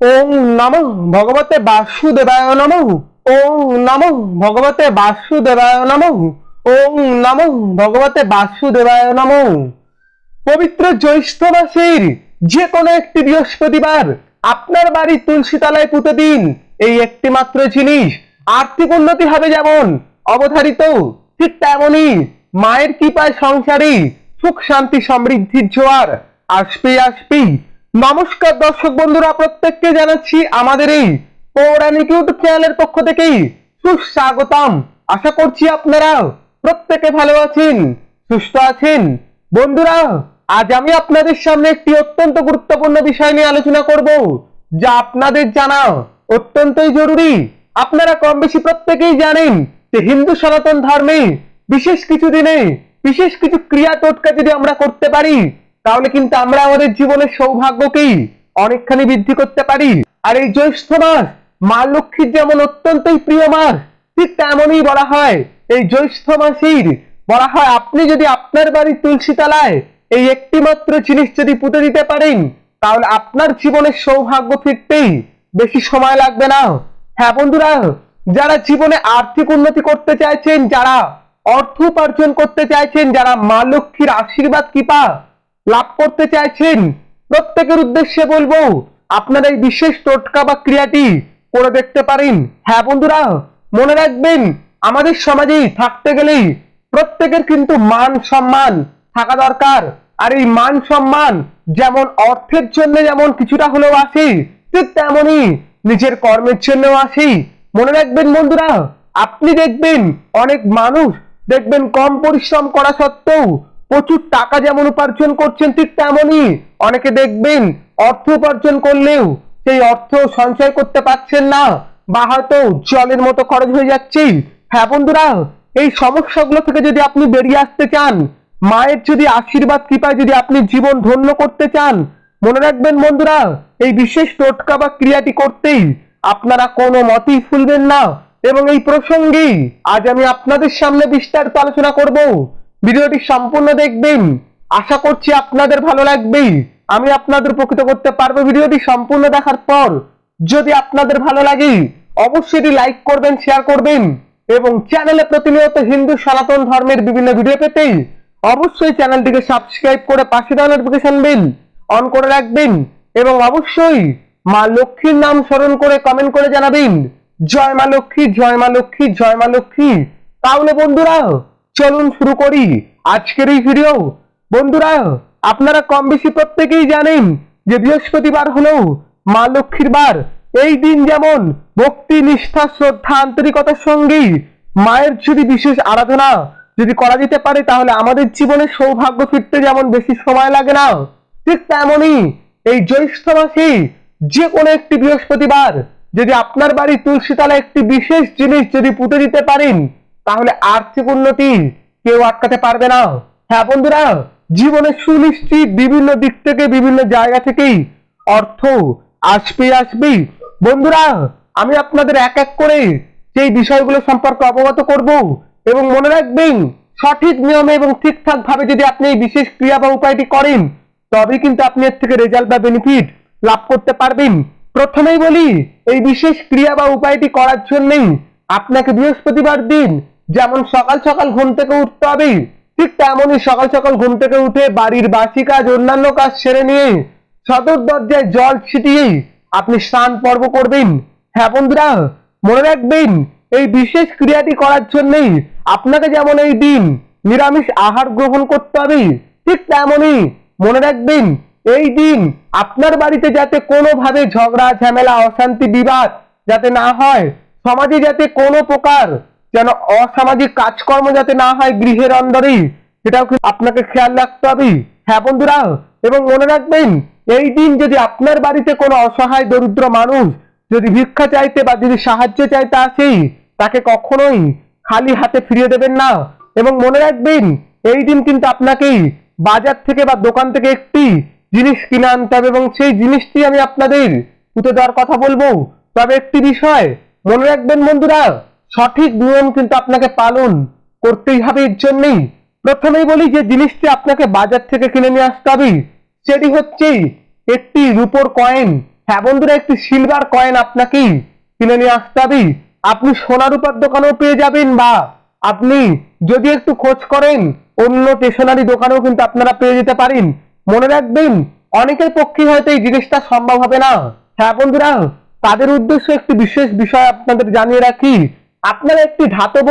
ওং নম ভগবতে বাসুদেবায় নম। ওং নম ভগবতে বাসুদেবায় নম। ওং নম ভগবতে বাসুদেবায় নম। পবিত্র জ্যৈষ্ঠ মাসের যে কোনো একটি বৃহস্পতিবার আপনার বাড়ির তুলসী তলায় পুঁতে দিন। এই একটি মাত্র জিনিস আর্থিক উন্নতি হবে যেমন অবধারিত, ঠিক তেমনই মায়ের কৃপায় সংসারে সুখ শান্তি সমৃদ্ধির জোয়ার আসবেই আসবেই। নমস্কার দর্শক বন্ধুরা, প্রত্যেককে জানাচ্ছি আমাদের এই পৌরাণিক ইউটিউব চ্যানেলের পক্ষ থেকেই সুস্বাগতম। আশা করছি আপনারা প্রত্যেকে ভালো আছেন, সুস্থ আছেন। বন্ধুরা, আজ আমি আপনাদের সামনে একটি অত্যন্ত গুরুত্বপূর্ণ বিষয় নিয়ে আলোচনা করব, যা আপনাদের জানা অত্যন্তই জরুরি। আপনারা কম বেশি প্রত্যেকেই জানেন যে হিন্দু সনাতন ধর্মে বিশেষ কিছু দিনে, বিশেষ কিছু ক্রিয়া টোটকা যদি আমরা করতে পারি তাহলে কিন্তু আমরা আমাদের জীবনের সৌভাগ্যকেই অনেকখানি বৃদ্ধি করতে পারি। আর এই জ্যৈষ্ঠ মাস, মা লক্ষ্মীর যেমন অত্যন্তই প্রিয় মাস, ঠিক তেমনই বলা হয় এই জ্যৈষ্ঠ মাসের। বলা হয় আপনি যদি আপনার বাড়ির তুলসী তলায় এই একটি মাত্র জিনিস যদি পুঁতে দিতে পারেন, তাহলে আপনার জীবনের সৌভাগ্য ফিরতেই বেশি সময় লাগবে না। হ্যাঁ বন্ধুরা, যারা জীবনে আর্থিক উন্নতি করতে চাইছেন, যারা অর্থ উপার্জন করতে চাইছেন, যারা মা লক্ষ্মীর আশীর্বাদ, কৃপা লাভ করতে চাইছেন, প্রত্যেকের উদ্দেশ্যে বলব, আপনারা এই বিশেষ টোটকা বা ক্রিয়াটি করে দেখতে পারেন। হ্যাঁ বন্ধুরা, মনে রাখবেন, আমাদের সমাজে থাকতে গেলেই প্রত্যেকের কিন্তু মান সম্মান থাকা দরকার। আর এই মান সম্মান যেমন অর্থের জন্য যেমন কিছুটা হলেও আসে, ঠিক তেমনই নিজের কর্মের জন্যও আসে। মনে রাখবেন বন্ধুরা, আপনি দেখবেন অনেক মানুষ দেখবেন কম পরিশ্রম করা সত্ত্বেও প্রচুর টাকা যেমন উপার্জন করছেন ঠিক তেমনই অনেকে দেখবেন অর্থ উপার্জন করলেও সেই অর্থ সঞ্চয় করতে পারছেন না বা হয়তো জলের মতো খরচ হয়ে যাচ্ছে। হ্যাঁ বন্ধুরা, এই সমস্যাগুলো থেকে যদি আপনি বেরিয়ে আসতে চান, মায়ের যদি আশীর্বাদ, কৃপায় যদি আপনি জীবন ধন্য করতে চান, মনে রাখবেন বন্ধুরা, এই বিশেষ টোটকা বা ক্রিয়াটি করতেই আপনারা কোনো মতেই ফুলবেন না। এবং এই প্রসঙ্গেই আজ আমি আপনাদের সামনে বিস্তারিত আলোচনা করব। ভিডিওটি সম্পূর্ণ দেখবেন। আশা করছি আপনাদের ভালো লাগবেই। আমি আপনাদের উপকৃত করতে পারব ভিডিওটি সম্পূর্ণ দেখার পর। যদি আপনাদের ভালো লাগে, অবশ্যই লাইক করবেন, শেয়ার করবেন এবং চ্যানেলে প্রতিনিয়ত হিন্দু সনাতন ধর্মের বিভিন্ন ভিডিও পেতে অবশ্যই চ্যানেলটিকে সাবস্ক্রাইব করে পাশে দেওয়া নোটিফিকেশন বেল অন করে রাখবেন এবং অবশ্যই মা লক্ষ্মীর নাম স্মরণ করে কমেন্ট করে জানাবেন। জয় মা লক্ষ্মী, জয় মা লক্ষ্মী, জয় মা লক্ষ্মী। তাহলে বন্ধুরা চলুন শুরু করি। আজকের এই ভিডিও বন্ধুরা, আপনারা কম বেশি প্রত্যেকেই জানেন যে বৃহস্পতিবার হলো মা লক্ষ্মীর বার। এই দিন যেমন ভক্তি, নিষ্ঠা, শ্রদ্ধা, আন্তরিকতার সঙ্গেই মায়ের যদি বিশেষ আরাধনা যদি করা যেতে পারে, তাহলে আমাদের জীবনে সৌভাগ্য ফিরতে যেমন বেশি সময় লাগে না, ঠিক তেমনই এই জ্যৈষ্ঠ মাসে যে কোনো একটি বৃহস্পতিবার যদি আপনার বাড়ি তুলসীতলা একটি বিশেষ জিনিস যদি পুঁতে দিতে পারেন তাহলে আর্থিক উন্নতি কেউ আটকাতে পারবে না। হ্যাঁ বন্ধুরা জীবনে সুনিশ্চিত বিভিন্ন দিক থেকে, বিভিন্ন জায়গা থেকেই অর্থ আসবে আসবে বন্ধুরা, আমি আপনাদের এক এক করে সেই বিষয়গুলো সম্পর্কে অবগত করব এবং মনে রাখবেন, সঠিক নিয়মে এবং ঠিকঠাক ভাবে যদি আপনি এই বিশেষ ক্রিয়া বা উপায়টি করেন তবে কিন্তু আপনি এর থেকে রেজাল্ট বা বেনিফিট লাভ করতে পারবেন। প্রথমেই বলি, এই বিশেষ ক্রিয়া বা উপায়টি করার জন্যই আপনাকে বৃহস্পতিবার দিন যেমন সকাল সকাল ঘুম থেকে উঠতে হবে, ঠিক তেমনই সকাল সকাল ঘুম থেকে উঠে বাড়ির বাসি কাজ, অন্যান্য কাজ সেরে নিয়ে সদর দরজায় জল ছিটিয়ে আপনি স্নান পর্ব করবেন। হ্যাঁ বন্ধুরা, মনে রাখবেন, এই বিশেষ ক্রিয়াটি করার জন্যই আপনাকে যেমন এই দিন নিরামিষ আহার গ্রহণ করতে হবে, ঠিক তেমনই মনে রাখবেন, এই দিন আপনার বাড়িতে যাতে কোনোভাবে ঝগড়া, ঝামেলা, অশান্তি, বিবাদ যাতে না হয় সমাজে যাতে কোনো প্রকার যেন অসামাজিক কাজকর্ম যাতে না হয় গৃহের অন্দরেই, সেটাও আপনাকে খেয়াল রাখতে হবে। হ্যাঁ বন্ধুরা, এবং মনে রাখবেন, এই দিন যদি আপনার বাড়িতে কোনো অসহায় দরিদ্র মানুষ যদি ভিক্ষা চাইতে বা যদি সাহায্য চাইতে আসে তাকে কখনোই খালি হাতে ফিরিয়ে দেবেন না। এবং মনে রাখবেন, এই দিন কিন্তু আপনাকে বাজার থেকে বা দোকান থেকে একটি জিনিস কিনে আনতে হবে এবং সেই জিনিসটি আমি আপনাদের পুঁতে দেওয়ার কথা বলব। তবে একটি বিষয় মনে রাখবেন বন্ধুরা, সঠিক নিয়ম কিন্তু আপনাকে পালন করতেই হবে এর জন্যই। প্রথমেই বলি যে জিনিসটি আপনাকে বাজার থেকে কিনে নিয়ে আসতে হবে, সেটি হচ্ছে একটি রূপোর কয়েন। হ্যাঁ বন্ধুরা, একটি সিলভার কয়েন আপনাকে কিনে নিয়ে আসতে হবে। আপনি সোনা রূপার দোকানেও পেয়ে যাবেন বা আপনি যদি একটু খোঁজ করেন, অন্য স্টেশনারি দোকানেও কিন্তু আপনারা পেয়ে যেতে পারেন। মনে রাখবেন, অনেকের পক্ষে হয়তো এই জিনিসটা সম্ভব হবে না। হ্যাঁ বন্ধুরা তাদের উদ্দেশ্য একটি বিশেষ বিষয় আপনাদের জানিয়ে রাখি। আপনারা একটি ধাতব,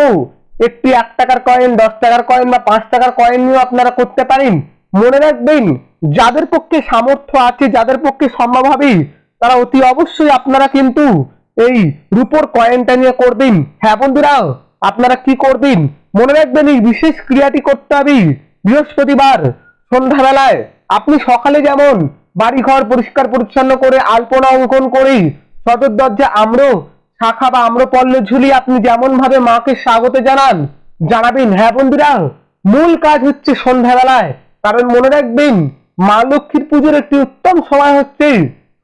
একটি এক টাকার কয়েন দশ টাকার কয়েন বা পাঁচ টাকার কয়েন নিয়েও আপনারা করতে পারেন। মনে রাখবেন, যাদের পক্ষে সামর্থ্য আছে, যাদের পক্ষে সম্ভব হবে, তারা অতি অবশ্যই আপনারা কিন্তু এই রূপোর কয়েনটা নিয়ে করবেন। হ্যাঁ বন্ধুরা, আপনারা কি করবেন? মনে রাখবেন, এই বিশেষ ক্রিয়াটি করতে হবে বৃহস্পতিবার সন্ধ্যাবেলায়। আপনি সকালে যেমন বাড়ি ঘর পরিষ্কার পরিচ্ছন্ন করে আলপনা অঙ্কন করে সদর দরজা আম্র, শাখা বা আম্র পল্লে ঝুলিয়ে আপনি যেমন ভাবে মাকে স্বাগত জানান, জানাবেন। হ্যাঁ বন্ধুরা, মূল কাজ হচ্ছে সন্ধ্যাবেলায়। কারণ মনে রাখবেন, মা লক্ষ্মীর পুজোর একটি উত্তম সময় হচ্ছে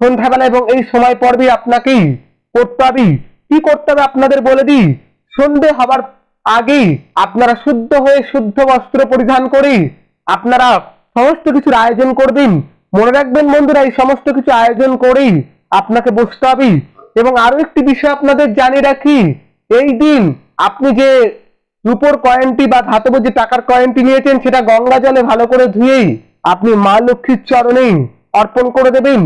সন্ধ্যাবেলা এবং এই সময় পর্বে আপনাকে করতে হবে। কি করতে হবে আপনাদের বলে দিই? সন্ধে হবার আগে আপনারা শুদ্ধ হয়ে শুদ্ধ বস্ত্র পরিধান করে আপনারা সমস্ত কিছুর আয়োজন করবেন। মনে রাখবেন বন্ধুরা, এই সমস্ত কিছু আয়োজন করেই আপনাকে বসতে হবে। এবং আরও একটি বিষয় আপনাদের জানিয়ে রাখি, এই দিন আপনি যে রূপোর কয়েনটি বা ধাতব যে টাকার কয়েনটি নিয়েছেন, সেটা গঙ্গা জলে ভালো করে ধুয়েই আপনি মা লক্ষ্মীর চরণে অর্পণ করে দেবেন।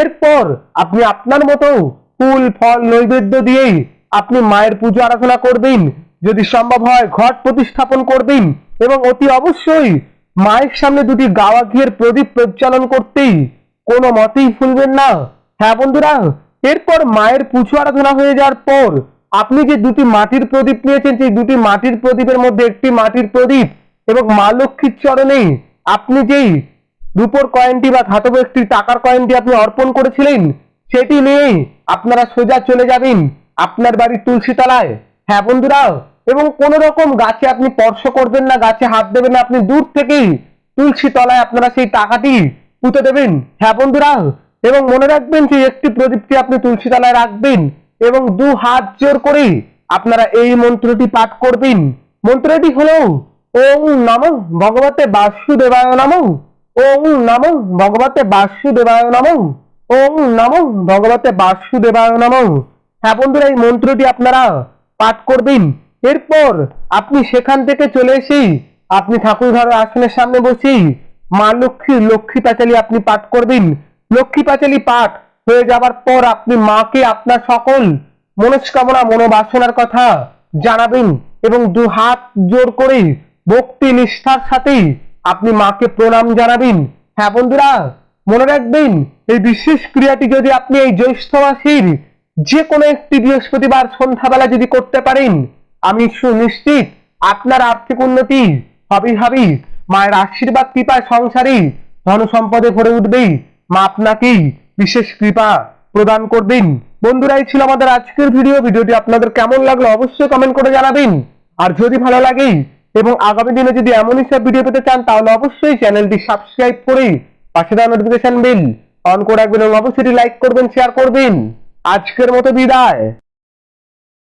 এরপর আপনি আপনার মতো ফুল, ফল, নৈবেদ্য দিয়েই আপনি মায়ের পুজো আরাধনা করবেন। যদি সম্ভব হয়, ঘট প্রতিস্থাপন করবেন এবং অতি অবশ্যই মায়ের সামনে দুটি গাওয়া ঘিয়ের প্রদীপ প্রজ্বলন করতেই কোনো মতেই ভুলবেন না। হ্যাঁ বন্ধুরা, এরপর মায়ের পুজো আরাধনা হয়ে যাওয়ার পর আপনি যে দুটি মাটির প্রদীপ নিয়েছেন, সেই দুটি মাটির প্রদীপের মধ্যে একটি মাটির প্রদীপ এবং মা লক্ষ্মীর চরণে আপনি যেই রূপোর কয়েনটি বা ধাতব একটি টাকার কয়েনটি আপনি অর্পণ করেছিলেন, সেটি নিয়ে আপনারা সোজা চলে যাবেন আপনার বাড়ির তুলসী তলায়। হ্যাঁ বন্ধুরা, এবং কোন রকম গাছে আপনি স্পর্শ করবেন না, গাছে হাত দেবেন না, আপনি দূর থেকেই তুলসী তলায় আপনারা সেই টাকাটি পুঁতে দেবেন। হ্যাঁ বন্ধুরা এবং মনে রাখবেন যে একটি প্রদীপটি আপনি তুলসী তলায় রাখবেন এবং দু হাত জোর করে আপনারা এই মন্ত্রটি পাঠ করবেন। মন্ত্রটি হলো ওম নম ভগবতে বাসুদেবায় নম। ওম নম ভগবতে বাসুদেবায় নম। ওম নম ভগবতে বাসুদেবায় নম। হ্যাঁ বন্ধুরা, এই মন্ত্রটি আপনারা পাঠ করবেন। এরপর আপনি সেখান থেকে চলে এসে আপনি ঠাকুর ঘরের আসনের সামনে বসেই মা লক্ষ্মীর লক্ষ্মী পাঁচালী আপনি পাঠ করবেন। লক্ষ্মী পাঁচালী পাঠ। হয়ে যাবার পর আপনি মাকে আপনার সকল মনস্কামনা, মনোবাসনার কথা জানাবেন এবং দু হাত জোর করে ভক্তি নিষ্ঠার সাথে আপনি মাকে প্রণাম জানাবেন। হ্যাঁ বন্ধুরা, মনে রাখবেন, এই বিশেষ ক্রিয়াটি যদি আপনি এই জ্যৈষ্ঠ মাসের যে কোনো একটি বৃহস্পতিবার সন্ধ্যাবেলা যদি করতে পারেন, আমি সুনিশ্চিত আপনার আর্থিক উন্নতি হবেই হবেই মায়ের আশীর্বাদ, কৃপায় সংসারে ধন সম্পদে ভরে উঠবেই মা আপনাকেই বিশেষ কৃপা প্রদান করবেন। বন্ধুরা এই ছিল আমাদের আজকের ভিডিও ভিডিওটি আপনাদের কেমন লাগল অবশ্যই কমেন্ট করে জানাবেন। আর যদি ভালো লাগে এবং আগামী দিনে যদি এমনই সব ভিডিও পেতে চান, তাহলে অবশ্যই চ্যানেলটি সাবস্ক্রাইব করে পাশে দেওয়া নোটিফিকেশন বিল অন করে রাখবেন এবং অবশ্যই লাইক করবেন শেয়ার করবেন। আজকের মতো বিদায়।